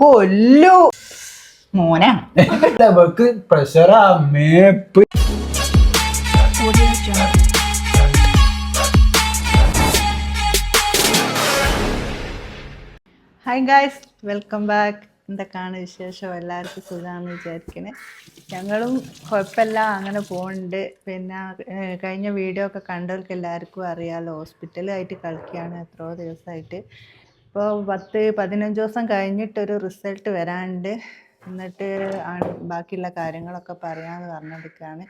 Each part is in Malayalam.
കൊല്ലു. മോനാ. അവക്ക് പ്രഷറാ മേപ്പ്. ഹായ് ഗായ്സ് വെൽക്കം ബാക്ക് എന്തൊക്കെയാണ് വിശേഷം? എല്ലാവർക്കും സുഖമാണെന്ന് വിചാരിക്കണേ. ഞങ്ങളും കുഴപ്പമില്ല അങ്ങനെ പോകുന്നുണ്ട് പിന്നെ കഴിഞ്ഞ വീഡിയോ ഒക്കെ കണ്ടവർക്ക് എല്ലാവർക്കും അറിയാമല്ലോ ഹോസ്പിറ്റലായിട്ട് കളിക്കുകയാണ് എത്രയോ ദിവസമായിട്ട്. ഇപ്പോൾ പത്ത് പതിനഞ്ച് ദിവസം കഴിഞ്ഞിട്ടൊരു റിസൾട്ട് വരാണ്ട്. എന്നിട്ട് ബാക്കിയുള്ള കാര്യങ്ങളൊക്കെ പറയാമെന്ന് പറഞ്ഞെടുക്കുകയാണ്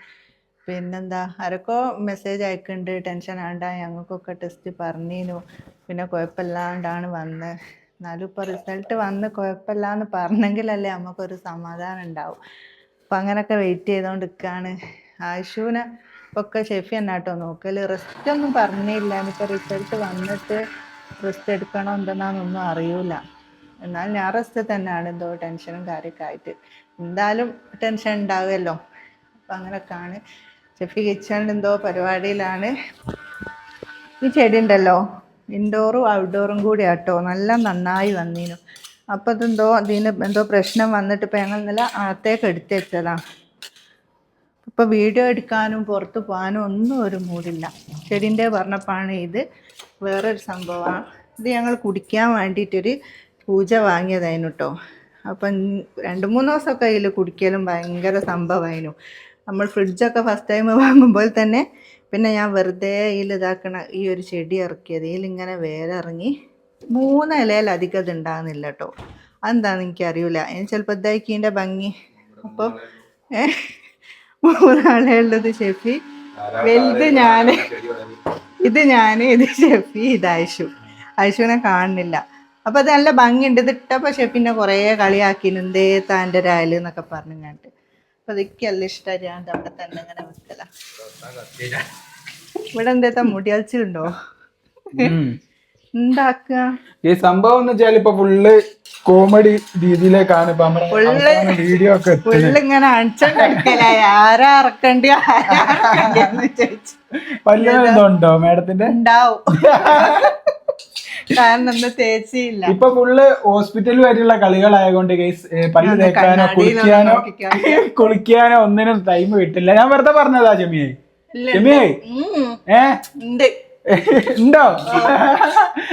പിന്നെന്താ ആരൊക്കെ മെസ്സേജ് അയക്കുന്നുണ്ട് ടെൻഷൻ ആണ്ട ഞങ്ങൾക്കൊക്കെ ടെസ്റ്റ് പറഞ്ഞിരുന്നു പിന്നെ കുഴപ്പമില്ലാണ്ടാണ് വന്ന്. എന്നാലും ഇപ്പോൾ റിസൾട്ട് വന്ന് കുഴപ്പമില്ലാന്ന് പറഞ്ഞെങ്കിലല്ലേ നമുക്കൊരു സമാധാനം ഉണ്ടാവും. അപ്പം അങ്ങനെയൊക്കെ വെയിറ്റ് ചെയ്തുകൊണ്ട് നിൽക്കുകയാണ് ഒക്കെ ഷെഫി എന്നാട്ടോ നോക്കൽ റെസ്റ്റ് ഒന്നും പറഞ്ഞില്ല. ഇനിയിപ്പോൾ റിസൾട്ട് വന്നിട്ട് റെസ്റ്റ് എടുക്കണോ എന്തെന്നാണെന്നൊന്നും അറിയൂല. എന്നാൽ ഞാൻ റെസ്റ്റ് തന്നെയാണ് എന്തോ ടെൻഷനും കാര്യമൊക്കെ ആയിട്ട്. എന്തായാലും ടെൻഷൻ ഉണ്ടാവുമല്ലോ അപ്പം അങ്ങനെയൊക്കെയാണ് ചെഫി കിച്ചണിൽ എന്തോ പരിപാടിയിലാണ്. ഈ ചെടി ഉണ്ടല്ലോ ഇൻഡോറും ഔട്ട്ഡോറും കൂടി ആട്ടോ നല്ല നന്നായി വന്നീനു. അപ്പോൾ അതെന്തോ അതിന് എന്തോ പ്രശ്നം വന്നിട്ട് ഇപ്പം ഞങ്ങൾ ഇന്നലെ അകത്തേക്ക് എടുത്തു വെച്ചതാണ് വീഡിയോ എടുക്കാനും പുറത്ത് പോകാനും ഒന്നും ഒരു മൂടില്ല. ചെടിന്റെ പറഞ്ഞപ്പോഴാണ് ഇത്. വേറൊരു സംഭവമാണ് ഇത് ഞങ്ങൾ കുടിക്കാൻ വേണ്ടിയിട്ടൊരു പൂജ വാങ്ങിയതായിരുന്നു കേട്ടോ അപ്പം രണ്ട് മൂന്ന് ദിവസമൊക്കെ അതിൽ കുടിക്കലും ഭയങ്കര സംഭവമായിരുന്നു. നമ്മൾ ഫ്രിഡ്ജൊക്കെ ഫസ്റ്റ് ടൈം വാങ്ങുമ്പോൾ തന്നെ പിന്നെ ഞാൻ വെറുതെ ഇതിൽ ഇതാക്കണ ഈ ഒരു ചെടി ഇറക്കിയത്. ഇതിലിങ്ങനെ വേരിറങ്ങി മൂന്ന് ഇലയിലധികം ഇത് ഉണ്ടാകുന്നില്ല കേട്ടോ അതെന്താണെന്ന് എനിക്കറിയില്ല ഇനി ചിലപ്പോൾ ഇതാക്കിന്റെ ഭംഗി. അപ്പോൾ ഏഹ് ഉള്ളത് ഷെഫി വലുത് ഞാൻ ഇത് ഞാൻ ഇത് ഷെഫി ഇത് ഐഷു. ഐഷുവിനെ കാണുന്നില്ല. അപ്പോൾ അത് നല്ല ഭംഗിയുണ്ട്. ഇത് ഇട്ടപ്പോൾ ഷെഫിനെ കുറേ കളിയാക്കി എന്തേ താന്റെ രായൽ എന്നൊക്കെ പറഞ്ഞു കണ്ടിട്ട് അപ്പോൾ അതൊക്കെ നല്ല ഇഷ്ടമായി ഞാൻ അവിടെ തന്നെ അങ്ങനെ വെക്കല. ഇവിടെ എന്തേത്താ മുടിയൽച്ചുണ്ടോ എന്താക്കുക ഈ സംഭവം എന്ന് വെച്ചാൽ ഇപ്പൊ ഫുള്ള് കോമഡി രീതിയിലേക്കാണ് ഇപ്പൊ നമ്മുടെ വീഡിയോ ഒക്കെ ഇങ്ങനെ ആരാ ഇറക്കണ്ടി ആരാ ഇറക്കണ്ടിയെന്ന് ചോദിച്ചു പല്ല് എന്തോ ഉണ്ടോ മേഡത്തിന്റെ? ഉണ്ടാവും. ഇപ്പൊ ഫുള്ള് ഹോസ്പിറ്റൽ വരെയുള്ള കളികളായതുകൊണ്ട് ഗൈസ് പല്ല് തേക്കാനോ കുളിക്കാനോ കുളിക്കാനോ ഒന്നിനും ടൈം കിട്ടില്ല. ഞാൻ വെറുതെ പറഞ്ഞതാ ചെമിയെ ഇല്ല, ചെമിയെ ഉം, ഏ? ഉണ്ട്. ഉണ്ടോ?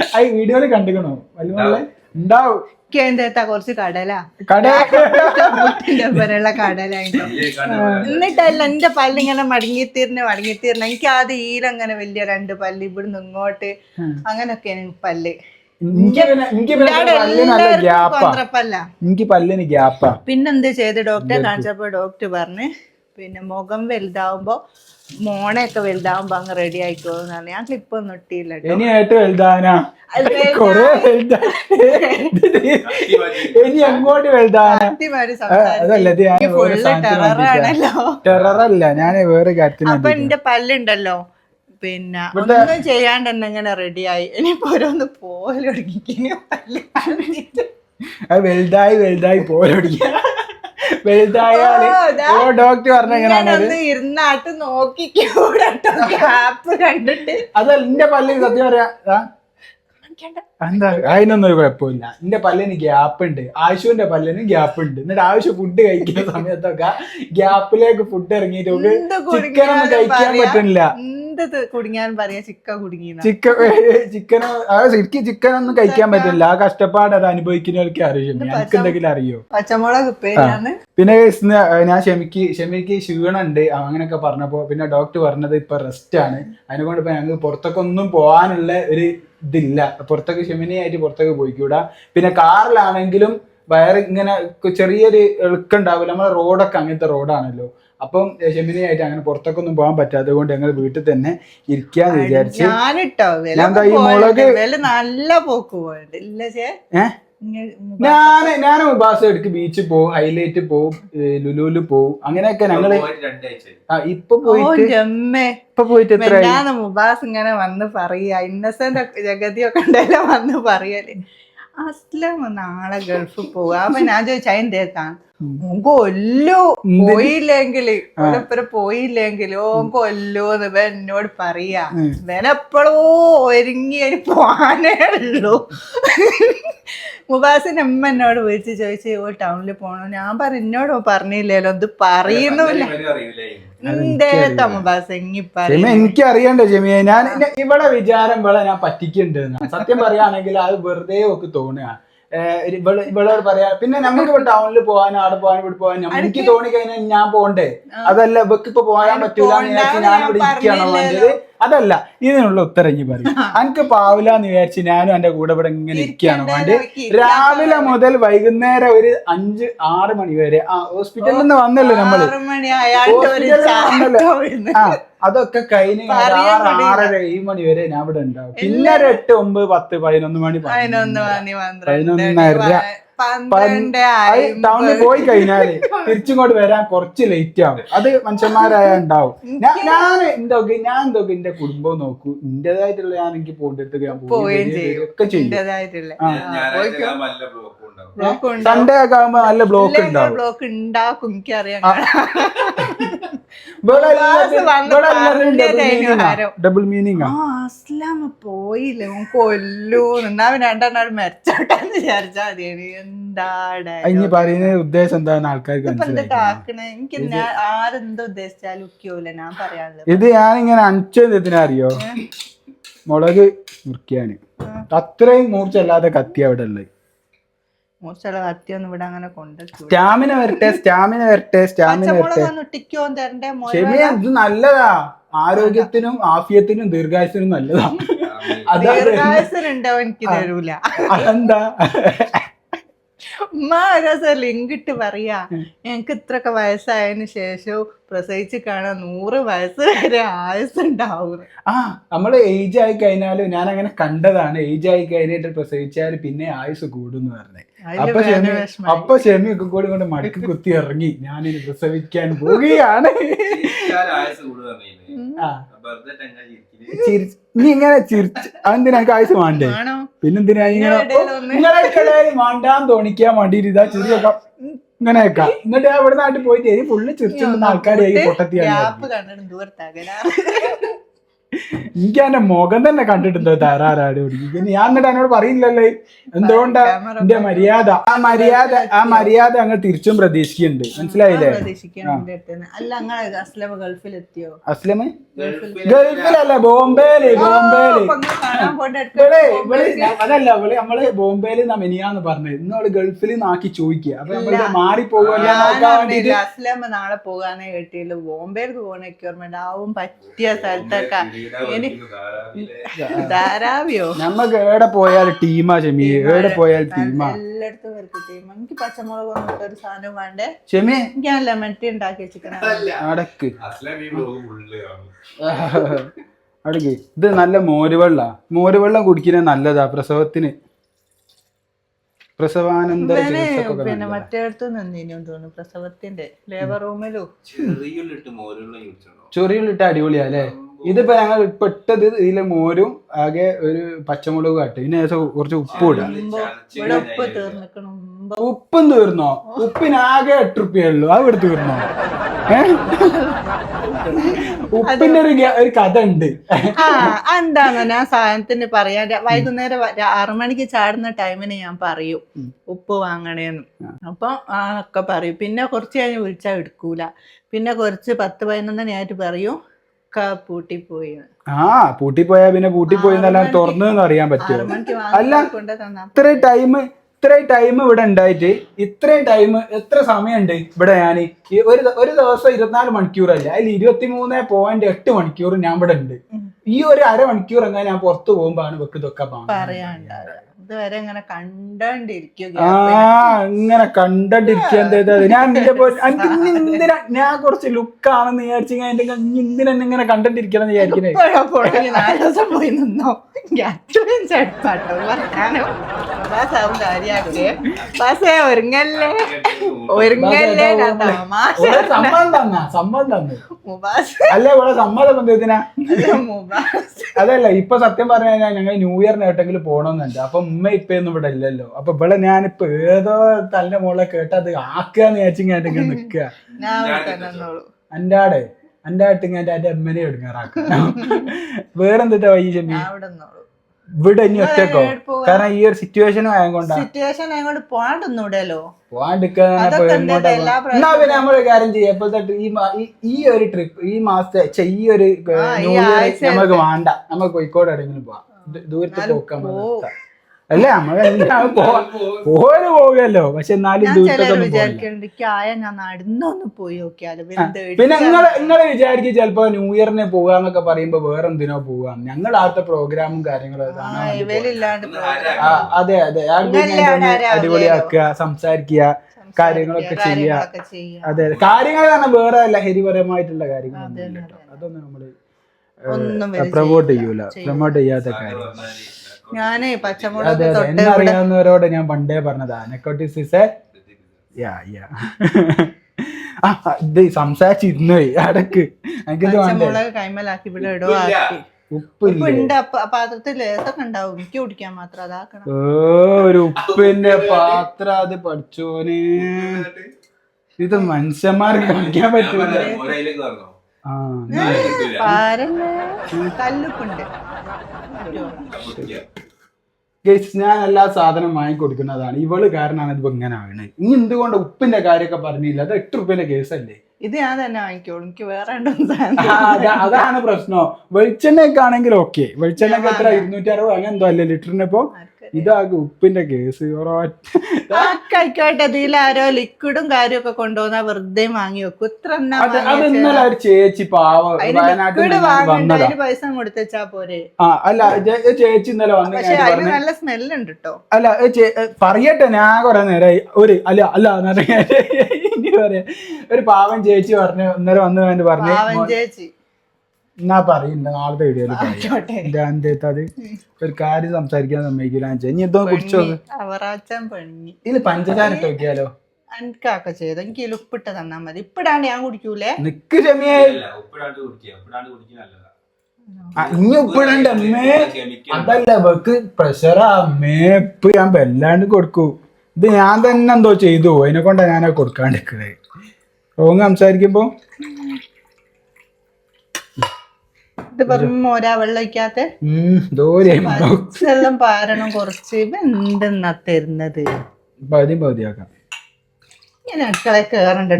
ആ വീഡിയോയിൽ കണ്ടിക്കണോ? വല്ല ഉണ്ടാവും. എനിക്ക് കുറച്ച് കടല. കട മുട്ടിന്റെ കടലായിട്ടോ എന്നിട്ടല്ല എന്റെ പല്ലിങ്ങനെ മടങ്ങിത്തീർന്ന് മടങ്ങിത്തീർന്ന്. എനിക്ക് ആദ്യം ഈലങ്ങനെ വലിയ രണ്ട് പല്ല് ഇവിടുന്ന് ഇങ്ങോട്ട് അങ്ങനൊക്കെയാണ് എനിക്ക് പല്ല്. എനിക്ക് എനിക്ക് പിന്നെ നല്ല ഗ്യാപ്പാ. എനിക്ക് പല്ലിന് ഗ്യാപ്പാ. പിന്നെന്ത് ചെയ്ത്? ഡോക്ടറെ കാണിച്ചപ്പോ ഡോക്ടർ പറഞ്ഞ് പിന്നെ മുഖം വലുതാവുമ്പോ മോണയൊക്കെ വലുതാവുമ്പോ അങ്ങ് റെഡി ആയിക്കോന്ന് പറഞ്ഞു. ഞാൻ ക്ലിപ്പൊന്നും ഇട്ടില്ല ഇനിയായിട്ട് വലുതാനാ? അത് കൊറേ ഇനി അങ്ങോട്ട് വലുതാനാ? ടെററല്ല ഞാൻ വേറെ കാര്യത്തിന് അപ്പൊ എന്റെ പല്ലുണ്ടല്ലോ. പിന്നെ ഒന്നും ചെയ്യാണ്ട് തന്നെ ഇങ്ങനെ റെഡിയായി ഇനിയിപ്പോ ഓരോന്ന് കാണിച്ചിട്ട്. അത് വലുതായി വലുതായി പോലൊടിക്ക വലുതായാൽ ഓ, ഡോക്ടർ പറഞ്ഞ എങ്ങനെയാണ് ഇരുന്നാട്ട് നോക്കിക്കൂടട്ടോ ഗ്യാപ്പ് കണ്ടിട്ട്. അതല്ല എന്റെ പല്ലിന് സത്യം പറയാ. എന്താ? അതിനൊന്നും ഒരു കുഴപ്പമില്ല. എന്റെ പല്ലിന് ഗ്യാപ്പ് ഉണ്ട്. ആശുവിന്റെ പല്ലിന് ഗ്യാപ്പ് ഉണ്ട്. എന്നിട്ട് ആവശ്യം ഫുഡ് കഴിക്കുന്ന സമയത്തൊക്കെ ഗ്യാപ്പിലേക്ക് ഫുഡ് ഇറങ്ങിയിട്ട് ചിക്കനൊന്നും കഴിക്കാൻ പറ്റുന്നില്ല എന്ത് പറയാ. ചിക്കൻ ചിക്കൻ ചിക്കൻ ശരിക്കും ചിക്കൻ ഒന്നും കഴിക്കാൻ പറ്റില്ല ആ കഷ്ടപ്പാട് അത് അനുഭവിക്കുന്നവർക്ക് അറിയും? എനിക്ക് എന്തെങ്കിലും അറിയോ? പച്ചമുളക് പിന്നെ ഞാൻ ഷെമിക്ക് ഷെമിക്ക് ക്ഷീണുണ്ട് അങ്ങനെയൊക്കെ പറഞ്ഞപ്പോ പിന്നെ ഡോക്ടർ പറഞ്ഞത് ഇപ്പൊ റെസ്റ്റ് ആണ്. അതിനെക്കൊണ്ട് ഇപ്പൊ ഞങ്ങൾക്ക് പുറത്തൊക്കെ ഒന്നും പോകാനുള്ള ഒരു ഇതില്ല. പുറത്തൊക്കെ ചെമിനിയായിട്ട് പുറത്തൊക്കെ പോയിക്കൂടാ. പിന്നെ കാറിലാണെങ്കിലും വയറ് ഇങ്ങനെ ചെറിയൊരു എളുക്കുണ്ടാവില്ല നമ്മളെ റോഡൊക്കെ അങ്ങനത്തെ റോഡാണല്ലോ. അപ്പം ചെമിനിയായിട്ട് അങ്ങനെ പുറത്തൊക്കെ ഒന്നും പോകാൻ പറ്റാത്തത് കൊണ്ട് ഞങ്ങൾ വീട്ടിൽ തന്നെ ഇരിക്കാന്ന് വിചാരിച്ചു ഞാൻ ദാ ഈ മുളക് നല്ല പോക്ക് പോയത് ഇല്ല ഏഹ് ഞാൻ ഞാൻ ബാസ് എടുക്ക് ബീച്ച് പോവും ഹൈലൈറ്റ് പോവും ലുലുലു പോവും. അങ്ങനെയൊക്കെ ഞങ്ങൾ ആ ഇപ്പൊ ഓ പോയിട്ട് ജമ്മേ. ഇപ്പൊ പോയിട്ട് എത്ര മുബാസ് ഇങ്ങനെ വന്ന് പറയാ. ഇന്നസെന്റ് ജഗതിയൊക്കെ ഉണ്ടല്ലോ വന്ന് പറയൽ. അസ്ലം നാളെ ഗൾഫ് പോവാ. അപ്പൊ ഞാൻ ചോദിച്ചു അതിന്റെ കൊല്ലോ. പോയില്ലെങ്കിൽ ഓലപ്പുറ പോയില്ലെങ്കിൽ ഓ കൊല്ലോന്ന് ഇവൻ എന്നോട് പറയാ. ഇവനെപ്പോഴോ ഒരുങ്ങി ഒരു പോവാനേ ഉള്ളൂ. മുബാസിന്റെ അമ്മ എന്നോട് വിളിച്ച് ചോദിച്ചു ഓ ടൗണിൽ പോണോ? ഞാൻ പറഞ്ഞു എന്നോട് പറഞ്ഞില്ലല്ലോ ഇത് പറയുന്നില്ല എന്തേ മുബാസ് എങ്ങി പറയും ഷെമി എനിക്ക് അറിയണ്ടേ ജമിയ ഞാൻ ഇവിടെ വിചാരം ഇവിടെ ഞാൻ പറ്റിക്കുന്നുണ്ട് സത്യം പറയുകയാണെങ്കിൽ അത് വെറുതെ ഒക്കെ തോന്നുക ഏഹ് ഒരു ഇവൾ ഇവളോട് പറയാ പിന്നെ ഞങ്ങൾക്ക് ഇപ്പൊ ടൗണിൽ പോകാൻ അവിടെ പോകാൻ ഇവിടെ പോകാൻ എനിക്ക് തോന്നി കഴിഞ്ഞാൽ ഞാൻ പോകണ്ടേ അതല്ല ഇവക്ക് ഇപ്പൊ പോകാൻ പറ്റൂല ഞാൻ ഇവിടെ ഇരിക്കുകയാണോ വേണ്ടത്. അതല്ല ഇതിനുള്ള ഉത്തരം ഇനി പറയും. എനിക്ക് പാവില എന്ന് വിചാരിച്ച് ഞാനും എന്റെ കൂടെ ഇവിടെ ഇങ്ങനെ ഇരിക്കുകയാണ്. വേണ്ടി രാവിലെ മുതൽ വൈകുന്നേരം ഒരു അഞ്ച് ആറ് മണി വരെ. ആ ഹോസ്പിറ്റലിൽ നിന്ന് വന്നല്ലോ നമ്മൾ. ആ അതൊക്കെ കഴിഞ്ഞ് ആറര ഏഴ് മണി വരെ ഞാൻ ഇവിടെ ഉണ്ടാവും. പിന്നെ ഒരു എട്ട് ഒമ്പത് പത്ത് പതിനൊന്ന് മണി പതിനൊന്നര. ടൗണിൽ പോയി കഴിഞ്ഞാൽ തിരിച്ചിങ്ങോട്ട് വരാൻ കുറച്ച് ലേറ്റ് ആവും. അത് മനുഷ്യന്മാരായ ഉണ്ടാവും. ഞാൻ എന്തൊക്കെ ഞാൻ എന്തൊക്കെ എന്റെ കുടുംബം നോക്കൂ. എന്റേതായിട്ടുള്ള ഞാൻ എനിക്ക് പോയിട്ട് ഞാൻ പോവുകയും ചെയ്യും. ഒക്കെ ചെയ്യും. സൺഡേ ഒക്കെ ആകുമ്പോ നല്ല ബ്ലോക്ക് ഉണ്ടാവും. ബ്ലോക്ക് ഉണ്ടാക്കും എനിക്കറിയാം. ഡബിൾ മീനിങ് അസ്ലാമ പോയില്ല? ഓൻ കൊല്ലൂ. എന്നാ പിന്നെ രണ്ടെണ്ണം മെച്ചോട്ടെന്ന് വിചാരിച്ചാ മതി. എന്താടാ? ഇനി പറയുന്ന ഉദ്ദേശം എന്താണ് ആൾക്കാർക്ക് എനിക്ക് ഞാൻ ആരെന്തോ ഉദ്ദേശിച്ചാലും ഉക്കിയൂല ഞാൻ പറയാനുള്ളത്. ഇത് ഞാനിങ്ങനെ അഞ്ചെന്തിനാ അറിയോ? മുളക് മുറിക്കാന്. അത്രയും മൂർച്ചല്ലാതെ കത്തി അവിടെ ഉള്ളത്. മൂർച്ചയുള്ള കത്തിയൊന്നും ഇവിടെ അങ്ങനെ കൊണ്ട് സ്റ്റാമിന വരട്ടെ സ്റ്റാമിന വരട്ടെ സ്റ്റാമിന വരട്ടെ. തരണ്ടേ മോനെ ഇത് നല്ലതാ. ആരോഗ്യത്തിനും ആഫിയത്തിനും ദീർഘായുസിനും നല്ലതാ. ലിങ്കിട്ട് ദീർഘായുസനുണ്ടാവും എനിക്ക് തരൂല. അതെന്താ? ഉമ്മ ദിവസം ലിങ്ക് ഇട്ട് പറയാ ഞങ്ങക്ക് ഇത്രയൊക്കെ വയസ്സായതിനു ശേഷം പ്രസവിച്ച് കാണാൻ നൂറ് വയസ്സ് വരെ ആയുസ് ഉണ്ടാവും ആ നമ്മൾ ഏജ് ആയി കഴിഞ്ഞാലും ഞാൻ അങ്ങനെ കണ്ടതാണ്. ഏജ് ആയി കഴിഞ്ഞിട്ട് പ്രസവിച്ചാൽ പിന്നെ ആയുസ് കൂടുന്ന് പറഞ്ഞേ. അതിൽ അപ്പൊ ശനി. അപ്പൊ ഒക്കെ കൂടി കൊണ്ട് മടക്കി കുത്തി ഇറങ്ങി. ഞാനിനി പ്രസവിക്കാൻ പോവുകയാണ്. നീ ഇങ്ങനെ ചിരിച്ച് അതെന്തിനാ ആയുസ് വേണ്ടേ പിന്നെന്തിനാ ഇങ്ങനെ നിങ്ങളെ വേണ്ടാൻ തോണിക്കാൻ വേണ്ടിട്ട് ഇതാ ചിരിയൊക്കെ വെക്കാം എന്നിട്ട് അവിടെ ഇവിടെ നാട്ടിൽ പോയിട്ട് ഫുള്ള് ചിരിച്ചിട്ടുന്ന ആൾക്കാരെ പൊട്ടത്തിയാണ് എനിക്ക് എന്റെ മുഖം തന്നെ കണ്ടിട്ടുണ്ട് തരാറാടി പിടിക്കും ഞാൻ എന്നിട്ട് എന്നോട് പറയുന്നില്ലല്ലേ എന്തുകൊണ്ടാ? എന്റെ മര്യാദ. ആ മര്യാദ ആ മര്യാദ അങ്ങ് തിരിച്ചും പ്രതീക്ഷിക്കുന്നുണ്ട്. മനസ്സിലായില്ലേ? അസ്ലമ ഗൾഫിലല്ല ബോംബേൽ ബോംബേൽ. അതല്ല ഇവൾ നമ്മൾ ബോംബേൽ മെനിയാന്ന് പറഞ്ഞത്. ഇന്ന് അവൾ ഗൾഫിൽ നാക്കി ചോദിക്കുക. അപ്പൊ നമ്മൾ മാറി വേണ്ടിട്ട് അസ്ലമ നാളെ പോകാനേ കേട്ടില്ല ബോംബേക്ക് പോകണ എക്യൂർമെന്റ് ആവും പറ്റിയ സ്ഥലത്തൊക്കെ ധാരാവിയോ? നമ്മക്ക് എവിടെ പോയാൽ ടീമാ ഷെമി എവിടെ പോയാൽ ടീമാ. എല്ലായിടത്തും വരട്ടെ എനിക്ക് പച്ചമുളക് വന്നിട്ട് ഒരു സാധനം വേണ്ടേ. ചെമി എനിക്ക് ഞാൻ ലെമൺ ടീ ഉണ്ടാക്കി വെച്ചിരിക്കണ അടക്ക്. അടക്ക്. ഇത് നല്ല മോരുവെള്ള. മോരുവെള്ളം കുടിക്കുന്നത് നല്ലതാ പ്രസവത്തിന്. പ്രസവാനന്ദ പിന്നെ. മറ്റേടത്ത് നിന്നേനും തോന്നുന്നു പ്രസവത്തിന്റെ. ലേബർ റൂമിലും ചെറിയുള്ളിട്ട് അടിപൊളിയാ അല്ലേ? ഇതിപ്പോ ഞങ്ങൾ പെട്ടത് ഇട്ടത് ഇതിലെ മോരും ആകെ ഒരു പച്ചമുളക് കാട്ട്. ഇതിന് ശേഷം കുറച്ച് ഉപ്പ് ഇടാം. ഉപ്പ് തീർന്നിക്കണം. ഉപ്പും തീർന്നോ? ഉപ്പിനാകെ എട്ട് റുപ്യ ഉള്ളൂ. അത് ഇവിടെ തീർന്നോ? ഉപ്പിന്റെ ഒരു ഒരു കഥ ഉണ്ട്. ആ എന്താന്ന് ഞാൻ സാധനത്തിന് പറയാ. വൈകുന്നേരം ആറു മണിക്ക് ചാടുന്ന ടൈമിന് ഞാൻ പറയും ഉപ്പ് വാങ്ങണേന്ന്. അപ്പൊ ആ ഒക്കെ പറയും. പിന്നെ കുറച്ച് കഴിഞ്ഞ് വിളിച്ചാൽ എടുക്കൂല. പിന്നെ കുറച്ച് പത്ത് പതിനൊന്നരയായിട്ട് പറയും ഒക്കെ പൂട്ടിപ്പോയി. ആ പൂട്ടിപ്പോയാ പിന്നെ പൂട്ടിപ്പോയി എന്നെല്ലാം തുറന്നു അറിയാൻ പറ്റുമോ അല്ല. ഇത്രയും ടൈം ഇത്ര ടൈം ഇവിടെ ഉണ്ടായിട്ട് ഇത്രയും ടൈം എത്ര സമയമുണ്ട് ഇവിടെ ഞാൻ ഈ ഒരു ഒരു ദിവസം ഇരുപത്തിനാല് മണിക്കൂറല്ല? അതിൽ ഇരുപത്തി മൂന്ന് പോയിന്റ് എട്ട് മണിക്കൂർ ഞാൻ ഇവിടെ ഉണ്ട്. ഈ ഒരു അര മണിക്കൂർ എങ്ങനെ ഞാൻ പുറത്തു പോകുമ്പോഴാണ് വെക്ക് ഇതൊക്കെ. ഇതുവരെ ഇങ്ങനെ കണ്ടോണ്ടിരിക്കുക ആ ഇങ്ങനെ കണ്ടോണ്ടിരിക്കുക. എന്താ ഞാൻ എന്തിനാ ഞാൻ കുറച്ച് ലുക്കാണെന്ന് വിചാരിച്ചു എന്റെ എന്തിനാ ഇങ്ങനെ കണ്ടിരിക്കണം എന്ന് വിചാരിക്കണേ പോയി നാല് ദിവസം പോയി നിന്നോ? ഒരുങ്ങല്ലേ? ഒരുങ്ങല്ലേ? അല്ല ഇവിടെ സമ്മതം എന്തിനാ? അതല്ല ഇപ്പൊ സത്യം പറഞ്ഞു കഴിഞ്ഞാൽ ഞങ്ങൾ ന്യൂ ഇയറിന് എവിടെങ്കിലും പോകണമെന്നുണ്ട് അപ്പൊ ഉമ്മ ഇപ്പൊന്നും ഇവിടെ ഇല്ലല്ലോ. അപ്പൊ ഇവിടെ ഞാനിപ്പോ ഏതോ തന്റെ മോളെ കേട്ട് അത് ആക്കാന്ന് വിചാരിച്ചിങ്ങനെ ഇങ്ങനെ നിക്കുക നിന്നോളൂ. എന്റെ ആടെ എന്റെ എന്റെ അമ്മനെ എടുങ്ങാറാക്കാം. വേറെന്തിട്ടാ വൈ ചെമ്മി ഇവിടെ ഇനി ഒറ്റക്കോ? കാരണം ഈ ഒരു സിറ്റുവേഷൻ എന്നാ പിന്നെ കാര്യം ചെയ്യാം. ഈ ഒരു ട്രിപ്പ് ഈ മാസത്തെ ഈ ഒരു ന്യൂ ഇയർ നമുക്ക് വേണ്ട. നമ്മൾ കോഴിക്കോട് എവിടെയെങ്കിലും പോവാം. ദൂരത്തെ പോക്കാൻ പോവും. അല്ലേ? നമ്മൾ എല്ലാം പോവുകയല്ലോ പക്ഷെ എന്നാലും പിന്നെ നിങ്ങൾ നിങ്ങൾ വിചാരിക്കും ചിലപ്പോ ന്യൂ ഇയറിന് പോകാന്നൊക്കെ പറയുമ്പോ വേറെ എന്തിനോ പോവാം. ഞങ്ങൾ ആദ്യത്തെ പ്രോഗ്രാമും കാര്യങ്ങളും അതെ അതെ. അടിപൊളിയാക്കുക സംസാരിക്കുക കാര്യങ്ങളൊക്കെ ചെയ്യുക. അതെ അതെ. കാര്യങ്ങൾ കാരണം വേറെ ലഹരിപരമായിട്ടുള്ള കാര്യങ്ങളൊന്നും കാര്യങ്ങൾ അതൊന്നും നമ്മൾ ഒന്നും വരെ പ്രൊമോട്ട് ചെയ്യൂല. പ്രൊമോട്ട് ചെയ്യാത്ത കാര്യം. ഞാനേ പച്ചമുളക് അതെ തൊട്ട് ഞാൻ പണ്ടേ പറഞ്ഞതാ. ഇസ് യാ യാ ആ അടക്ക്. എനിക്കിത് വേണ്ടേ? പച്ചമുളക് കൈമലാക്കി ഇവിടെ ഇടോ ആക്കി. ഉപ്പില്ല? ഉണ്ട് അപ്പ പാത്രത്തിൽ ഏതൊക്കെ ഉണ്ടാവും? എനിക്ക് കുടിക്കാൻ മാത്രം അതാക്കണം. ഒരു ഉപ്പിന്റെ പാത്രം അത് പഠിച്ചോനെ. ഇത് മനുഷ്യന്മാർക്ക് കാണിക്കാൻ പറ്റൂല. മോരയിലേക്ക് പറഞ്ഞോ ഗൈസ് ഞാൻ എല്ലാ സാധനം വാങ്ങിക്കൊടുക്കുന്നതാണ്. ഇവൾ കാരണമാണ് ഇതിപ്പോ ഇങ്ങനെ ആവണേ. ഇനി എന്തുകൊണ്ട് ഉപ്പിന്റെ കാര്യമൊക്കെ പറഞ്ഞില്ല? അത് എട്ട് റുപ്യന്റെ കേസല്ലേ ഇത് ഞാൻ തന്നെ വാങ്ങിക്കോളൂ. എനിക്ക് വേറെ അതാണ് പ്രശ്നം. വെളിച്ചെണ്ണയൊക്കെ ആണെങ്കിൽ ഓക്കെ വെളിച്ചെണ്ണ എത്ര? ഇരുന്നൂറ്റി അറുപത്. അങ്ങനെ എന്തോ അല്ലേ ലിറ്ററിന് ഇപ്പൊ? ഇതാകെ ഉപ്പിന്റെ കേസ് ആയിക്കോട്ടെ. ഇതിലാരോ ലിക്വിഡും കാര്യമൊക്കെ കൊണ്ടുപോകുന്ന വെറുതെ വാങ്ങി വെക്കും. ഇത്ര ഇന്നലെ ഒരു ചേച്ചി പാവ ലിക്വിഡ് പൈസ കൊടുത്തുവെച്ചാ പോരെ. അല്ല ചേച്ചി ഇന്നലെ വന്ന് നല്ല സ്മെല്ലുണ്ട് കേട്ടോ അല്ല പറയട്ടെ ഞാൻ കുറെ നേരമായി ഒരു അല്ല അല്ല ഇനി പറയാ. ഒരു പാവൻ ചേച്ചി പറഞ്ഞു ഇന്നലെ വന്നു പറഞ്ഞു പാവൻ ചേച്ചി. എന്നാ പറയില്ല നാളത്തെ വീഡിയോയിൽ ആയിക്കോട്ടെ. അത് ഒരു കാര്യം സംസാരിക്കാൻ സമ്മതിക്കില്ല ഇനി എന്തോ കുടിച്ചോ ഇതിൽ പഞ്ചസാര ഇട്ട് നോക്കിയാലോ എനിക്കൊക്കെ ചെയ്തു? എനിക്ക് ഉപ്പിട്ട് തന്നാ മതി. ഇപ്പിടാണ്ട് ഞാൻ കുടിക്കൂലേ? നിക്ക് ക്ഷമിയേ ഉപ്പിടാണ്ട് കുടിക്കുക. ഉപ്പിടാണ്ട് കുടിക്കുക നല്ലതാ. ഇനി ഉപ്പിടണ്ട അമ്മേ. അതല്ല ഇവക്ക് പ്രഷറാ അമ്മേ ഇപ്പൊ ഞാൻ വല്ലാണ്ട് കൊടുക്കൂ. ഇത് ഞാൻ തന്നെ എന്തോ ചെയ്തു. അതിനെ കൊണ്ടാ ഞാൻ കൊടുക്കാണ്ടിരിക്കണേ. റോങ് സംസാരിക്കുമ്പോ? ഇത് പറഞ്ഞ മോരാ വെള്ളം ഒഴിക്കാത്ത വെള്ളം പാരണം കുറച്ച് എന്തെന്നാ തരുന്നത്. പകുതി പകുതിയാക്കാം ഇങ്ങനെ അടുക്കള കേറണ്ട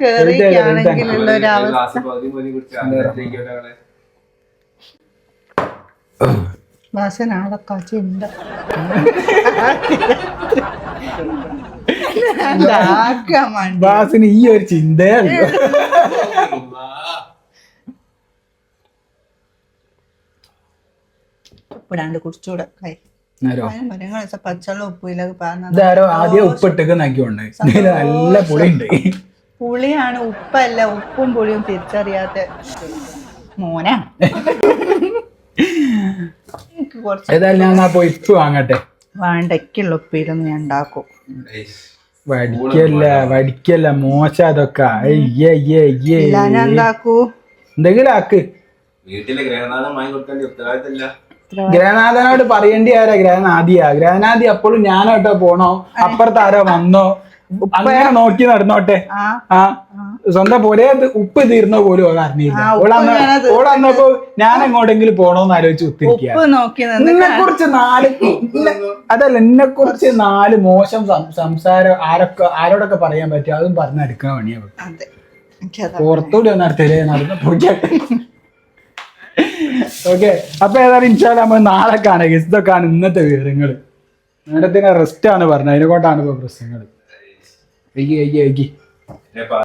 കേറിയാണെങ്കിലുള്ള ഒരു അവസ്ഥ കാച്ചിണ്ട് വേണ്ടി. ബാസിന് ഈ ഒരു ചിന്തയല്ല. ഉപ്പിടാണ്ട് കുടിച്ചൂടെ. കൈ. നേരോ? മരങ്ങൾ പച്ചവെള്ളം ഉപ്പിലൊക്കെ ആദ്യം ഉപ്പിട്ടൊക്കെ നക്കിയോണ്ട്. ഇതിൽ നല്ല പുളിയുണ്ട്. പുളിയാണ് ഉപ്പല്ല. ഉപ്പും പുളിയും തിരിച്ചറിയാത്ത മോനാ. ഏതായാലും ഞാൻ ഇപ്പ് വാങ്ങട്ടെ. വേണ്ടക്കുള്ള ഉപ്പിലൊന്നും ഞാൻ ഉണ്ടാക്കും. വടിക്കല്ല വടിക്കല്ല മോശ അതൊക്കെ. എന്താക്കൂ എന്തെങ്കിലും ആക്ക്. വീട്ടിലെ ഗ്രഹനാഥം വാങ്ങി കൊടുക്കേണ്ട ഉത്തരവാദിത്തമില്ല. ഗ്രഹനാഥനോട് പറയേണ്ടി ആരാ? ഗ്രഹനാദിയാ ഗ്രഹനാദി അപ്പോഴും ഞാനോട്ടോ പോണോ? അപ്പുറത്ത് ആരോ വന്നോ? അങ്ങനെ നോക്കി നടന്നോട്ടെ? ആ. സ്വന്തം പോലെ ഉപ്പ് തീർന്ന പോലും അത് അറിഞ്ഞില്ല. ഓളന്നപ്പോ ഞാൻ എങ്ങോട്ടെങ്കിലും പോണോന്ന് ആലോചിച്ച് കുത്തിരിക്കുക എന്നെ കുറിച്ച് നാല് അതല്ല എന്നെ കുറിച്ച് നാല് മോശം സംസാരം ആരൊക്കെ ആരോടൊക്കെ പറയാൻ പറ്റും അതും പറഞ്ഞെടുക്കാൻ പണിയാ പുറത്തൂടി ഒന്ന് അടുത്തേ നടന്ന് പോയിക്കട്ടെ ഓക്കെ അപ്പൊ ഏതായാലും ഇൻഷാൽ നമ്മൾ നാളെ കാണാം. ഇതൊക്കെയാണ് ഇന്നത്തെ വിവരങ്ങൾ മേഡത്തിന് റെസ്റ്റ് ആണ് പറഞ്ഞത്. അതിനെ കൊണ്ടാണ് ഇപ്പൊ പ്രശ്നങ്ങൾ